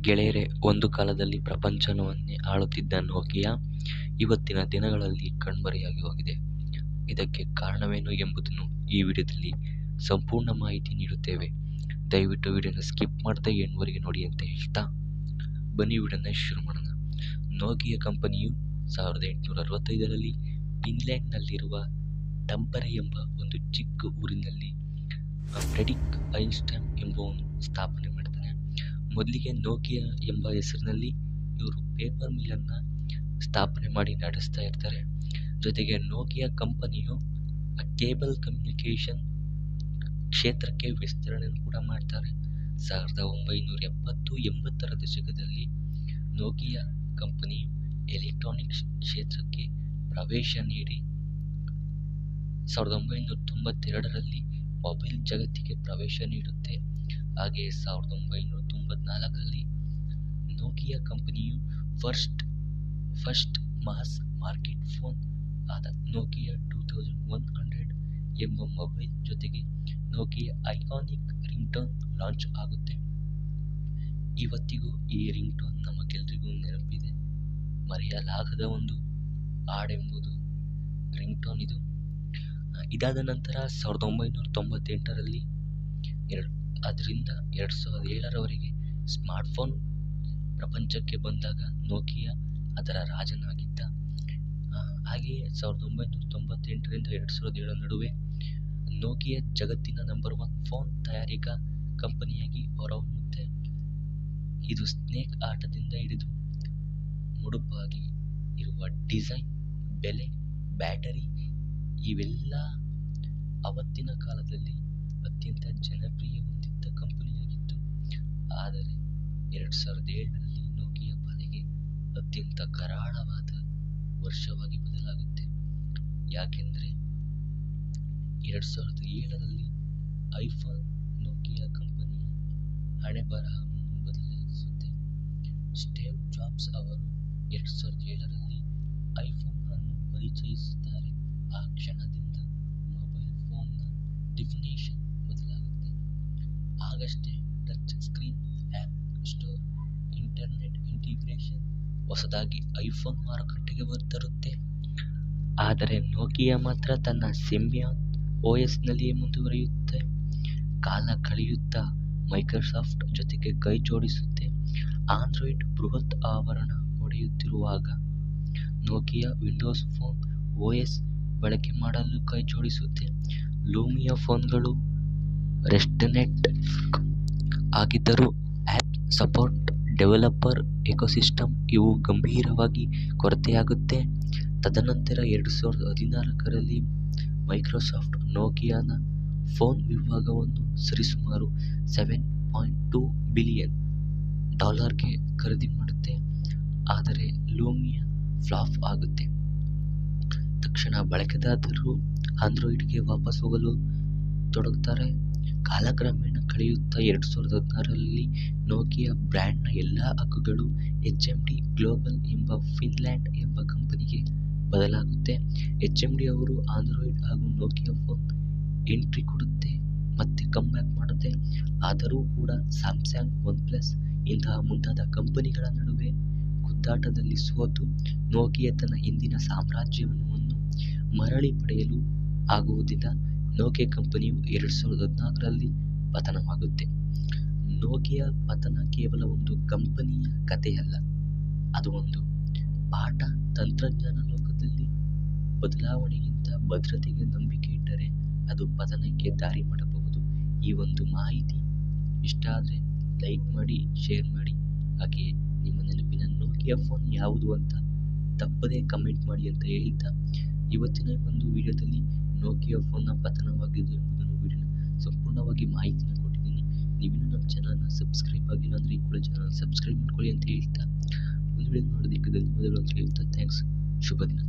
ಗೆಳೆಯರೇ, ಒಂದು ಕಾಲದಲ್ಲಿ ಪ್ರಪಂಚವನ್ನೇ ಆಳುತ್ತಿದ್ದ ನೋಕಿಯಾ ಇವತ್ತಿನ ದಿನಗಳಲ್ಲಿ ಕಣ್ಮರೆಯಾಗಿ ಹೋಗಿದೆ. ಇದಕ್ಕೆ ಕಾರಣವೇನು ಎಂಬುದನ್ನು ಈ ವಿಡಿಯೋದಲ್ಲಿ ಸಂಪೂರ್ಣ ಮಾಹಿತಿ ನೀಡುತ್ತೇವೆ. ದಯವಿಟ್ಟು ವಿಡಿಯೋನ ಸ್ಕಿಪ್ ಮಾಡದೆ ಎಂಡ್ವರೆಗೆ ನೋಡಿ ಅಂತ ಹೇಳ್ತಾ ಬನ್ನಿ ವಿಡಿಯೋನ ಶುರು ಮಾಡೋಣ. ನೋಕಿಯಾ ಕಂಪನಿಯು ಸಾವಿರದ ಎಂಟುನೂರ ಅರವತ್ತೈದರಲ್ಲಿ ಫಿನ್ಲ್ಯಾಂಡ್ನಲ್ಲಿರುವ ಟಂಪರೆ ಎಂಬ ಒಂದು ಚಿಕ್ಕ ಊರಿನಲ್ಲಿ ಫ್ರೆಡಿಕ್ ಐನ್ಸ್ಟೈನ್ ಎಂಬುವನು ಸ್ಥಾಪನೆ ಮೊದಲಿಗೆ ನೋಕಿಯಾ ಎಂಬ ಹೆಸರಿನಲ್ಲಿ ಇವರು ಪೇಪರ್ ಮಿಲ್ಲನ್ನು ಸ್ಥಾಪನೆ ಮಾಡಿ ನಡೆಸ್ತಾ ಇರ್ತಾರೆ. ಜೊತೆಗೆ ನೋಕಿಯಾ ಕಂಪನಿಯು ಕೇಬಲ್ ಕಮ್ಯುನಿಕೇಷನ್ ಕ್ಷೇತ್ರಕ್ಕೆ ವಿಸ್ತರಣೆಯನ್ನು ಕೂಡ ಮಾಡ್ತಾರೆ. ಸಾವಿರದ ಒಂಬೈನೂರ ಎಪ್ಪತ್ತು ಎಂಬತ್ತರ ದಶಕದಲ್ಲಿ ನೋಕಿಯಾ ಕಂಪನಿಯು ಎಲೆಕ್ಟ್ರಾನಿಕ್ಸ್ ಕ್ಷೇತ್ರಕ್ಕೆ ಪ್ರವೇಶ ನೀಡಿ ಸಾವಿರದ ಒಂಬೈನೂರ ತೊಂಬತ್ತೆರಡರಲ್ಲಿ ಮೊಬೈಲ್ ಜಗತ್ತಿಗೆ ಪ್ರವೇಶ ನೀಡುತ್ತೆ. ಹಾಗೆಯೇ ಸಾವಿರದ ಒಂಬೈನೂರ ತೊಂಬತ್ನಾಲ್ಕರಲ್ಲಿ ನೋಕಿಯಾ ಕಂಪನಿಯು first first mass market phone ಆದ Nokia two thousand one hundred ಎಂಬ ಮೊಬೈಲ್ ಜೊತೆಗೆ ನೋಕಿಯಾ ಐಕಾನಿಕ್ ರಿಂಗ್ಟೋನ್ ಲಾಂಚ್ ಆಗುತ್ತೆ. ಇವತ್ತಿಗೂ ಈ ರಿಂಗ್ಟೋನ್ ನಮಗೆಲ್ಲರಿಗೂ ನೆನಪಿದೆ. ಮರೆಯಲಾಗದ ಒಂದು ಹಾಡೆಂಬುದು ರಿಂಗ್ಟೋನ್ ಇದು. ಇದಾದ ನಂತರ ಸಾವಿರದ ಒಂಬೈನೂರ ತೊಂಬತ್ತೆಂಟರಲ್ಲಿ ಎರಡು, ಅದರಿಂದ ಎರಡು ಸಾವಿರದ ಏಳರವರೆಗೆ ಸ್ಮಾರ್ಟ್ಫೋನ್ ಪ್ರಪಂಚಕ್ಕೆ ಬಂದಾಗ ನೋಕಿಯಾ ಅದರ ರಾಜನಾಗಿದ್ದ. ಹಾಗೆಯೇ ಸಾವಿರದ ಒಂಬೈನೂರ ತೊಂಬತ್ತೆಂಟರಿಂದ ಎರಡು ಸಾವಿರದ ಏಳರ ನಡುವೆ ನೋಕಿಯಾ ಜಗತ್ತಿನ ನಂಬರ್ ಒನ್ ಫೋನ್ ತಯಾರಿಕಾ ಕಂಪನಿಯಾಗಿ ಹೊರಹೊಮ್ಮುತ್ತೆ. ಇದು ಸ್ನೇಕ್ ಆಟದಿಂದ ಹಿಡಿದು ಮುಡುಪಾಗಿ ಇರುವ ಡಿಸೈನ್, ಬೆಲೆ, ಬ್ಯಾಟರಿ ಇವೆಲ್ಲ ಅವತ್ತಿನ ಕಾಲದಲ್ಲಿ ಅತ್ಯಂತ ಜನಪ್ರಿಯ ಹೊಂದಿದ್ದ ಕಂಪನಿಯಾಗಿತ್ತು. ಆದರೆ ಎರಡು ಸಾವಿರದ ಏಳರಲ್ಲಿ ನೋಕಿಯಾ ಪಾಲಿಗೆ ಅತ್ಯಂತ ಕರಾಳವಾದ ವರ್ಷವಾಗಿ ಬದಲಾಗುತ್ತೆ. ಯಾಕೆಂದರೆ ಎರಡು ಸಾವಿರದ ಏಳರಲ್ಲಿ ಐಫೋನ್ ನೋಕಿಯಾ ಕಂಪನಿಯ ಹಣೆ ಬರಹವನ್ನು ಬದಲಾಯಿಸುತ್ತೆ. ಸ್ಟೇವ್ ಜಾಬ್ಸ್ ಅವರು ಎರಡು ಸಾವಿರದ ಏಳರಲ್ಲಿ ಐಫೋನ್ ಅನ್ನು ಪರಿಚಯಿಸುತ್ತಾರೆ. ಆ ಕ್ಷಣದಿಂದ ಮೊಬೈಲ್ ಫೋನ್ನ ಡಿಫಿನೇಷನ್ ಬದಲಾಗುತ್ತೆ. ಆಗಷ್ಟೇ touch screen app store internet integration ಹೊಸದಾಗಿ ಐಫೋನ್ ಮಾರುಕಟ್ಟೆಗೆ ತರುತ್ತೆ ಆದರೆ ನೋಕಿಯಾ ಮಾತ್ರ ತನ್ನ ಸಿಂಬಿಯಾನ್ ಓ ಎಸ್ನಲ್ಲಿಯೇ ಮುಂದುವರಿಯುತ್ತೆ. ಕಾಲ ಕಳೆಯುತ್ತಾ ಮೈಕ್ರೋಸಾಫ್ಟ್ ಜೊತೆಗೆ ಕೈ ಜೋಡಿಸುತ್ತೆ. ಆಂಡ್ರಾಯ್ಡ್ ಬೃಹತ್ ಆವರಣ ಹೊಡೆಯುತ್ತಿರುವಾಗ Nokia Windows phone O S ಬಳಕೆ ಮಾಡಲು ಕೈ ಜೋಡಿಸುತ್ತೆ. ಲೂಮಿಯಾ ಫೋನ್ಗಳು ರೆಸ್ಟನೆಟ್ ಆಗಿದ್ದರೂ ಸಪೋರ್ಟ್, ಡೆವಲಪರ್ ಎಕೋಸಿಸ್ಟಮ್ ಇವು ಗಂಭೀರವಾಗಿ ಕೊರತೆಯಾಗುತ್ತೆ. ತದನಂತರ ಎರಡು ಸಾವಿರದ ಹದಿನಾಲ್ಕರಲ್ಲಿ ಮೈಕ್ರೋಸಾಫ್ಟ್ ನೋಕಿಯಾನ ಫೋನ್ ವಿಭಾಗವನ್ನು ಸರಿಸುಮಾರು ಸೆವೆನ್ ಪಾಯಿಂಟ್ ಟೂ ಬಿಲಿಯನ್ ಡಾಲರ್ಗೆ ಖರೀದಿ ಮಾಡುತ್ತೆ. ಆದರೆ ಲೂಮಿಯಾ ಫ್ಲಾಪ್ ಆಗುತ್ತೆ. ತಕ್ಷಣ ಬಳಕೆದಾರರು ಆಂಡ್ರಾಯ್ಡ್ಗೆ ವಾಪಸ್ ಹೋಗಲು ತೊಡಗುತ್ತಾರೆ. ಕಾಲಕ್ರಮೇಣ ಕಳೆಯುತ್ತಾ ಎರಡು ಸಾವಿರದ ಹದಿನಾರರಲ್ಲಿ ನೋಕಿಯಾ ಬ್ರ್ಯಾಂಡ್ನ ಎಲ್ಲ ಹಕ್ಕುಗಳು ಎಚ್ ಎಂ ಡಿ ಗ್ಲೋಬಲ್ ಎಂಬ ಫಿನ್ಲ್ಯಾಂಡ್ ಎಂಬ ಕಂಪನಿಗೆ ಬದಲಾಗುತ್ತೆ. ಎಚ್ ಎಂ ಡಿ ಅವರು ಆಂಡ್ರಾಯ್ಡ್ ಹಾಗೂ ನೋಕಿಯಾ ಫೋನ್ ಎಂಟ್ರಿ ಕೊಡುತ್ತೆ ಮತ್ತೆ ಕಮ್ ಬ್ಯಾಕ್ ಮಾಡುತ್ತೆ. ಆದರೂ ಕೂಡ ಸ್ಯಾಮ್ಸಂಗ್ ಒನ್ ಪ್ಲಸ್ ಇಂತಹ ಮುಂತಾದ ಕಂಪನಿಗಳ ನಡುವೆ ಗುದ್ದಾಟದಲ್ಲಿ ಸೋತು ನೋಕಿಯಾ ತನ್ನ ಹಿಂದಿನ ಸಾಮ್ರಾಜ್ಯವನ್ನು ಮರಳಿ ಪಡೆಯಲು ಆಗುವುದಿಲ್ಲ. ನೋಕಿಯಾ ಕಂಪನಿಯು ಎರಡು ಸಾವಿರದ ಹದಿನಾಲ್ಕರಲ್ಲಿ ಪತನವಾಗುತ್ತೆ. ನೋಕಿಯಾ ಪತನ ಕೇವಲ ಒಂದು ಕಂಪನಿಯ ಕಥೆಯಲ್ಲ. ಅದು ಒಂದು ಪಾಠ ತಂತ್ರಜ್ಞಾನ ಲೋಕದಲ್ಲಿ ಬದಲಾವಣೆಗಿಂತ ಭದ್ರತೆಗೆ ನಂಬಿಕೆ ಇಟ್ಟರೆ ಅದು ಪತನಕ್ಕೆ ದಾರಿ ಮಾಡಬಹುದು. ಈ ಒಂದು ಮಾಹಿತಿ ಇಷ್ಟ ಆದರೆ ಲೈಕ್ ಮಾಡಿ, ಶೇರ್ ಮಾಡಿ. ಹಾಗೆ ನಿಮ್ಮ ನೆನಪಿನ ನೋಕಿಯಾ ಫೋನ್ ಯಾವುದು ಅಂತ ತಪ್ಪದೇ ಕಮೆಂಟ್ ಮಾಡಿ ಅಂತ ಹೇಳ್ತಾ ಇವತ್ತಿನ ಒಂದು ವಿಡಿಯೋದಲ್ಲಿ ನೋಕಿಯಾ ಫೋನ್ನ ಪತನವಾಗಿದೆ ವಿಡಿಯೋನ ಸಂಪೂರ್ಣವಾಗಿ ಮಾಹಿತಿನ ಕೊಟ್ಟಿದ್ದೀನಿ. ನೀವು ನಮ್ಮ ಚಾನಲ್ನ ಸಬ್ಸ್ಕ್ರೈಬ್ ಆಗಿಲ್ಲ ಅಂದರೆ ಈ ಕೂಡ ಚಾನಲ್ ಸಬ್ಸ್ಕ್ರೈಬ್ ಮಾಡ್ಕೊಳ್ಳಿ ಅಂತ ಹೇಳ್ತಾ. ಒಂದು ವಿಡಿಯೋ ನೋಡೋದಕ್ಕೆ ಧನ್ಯವಾದಗಳು ಅಂತ ಹೇಳ್ತಾ. ಥ್ಯಾಂಕ್ಸ್ ಶುಭ ದಿನ.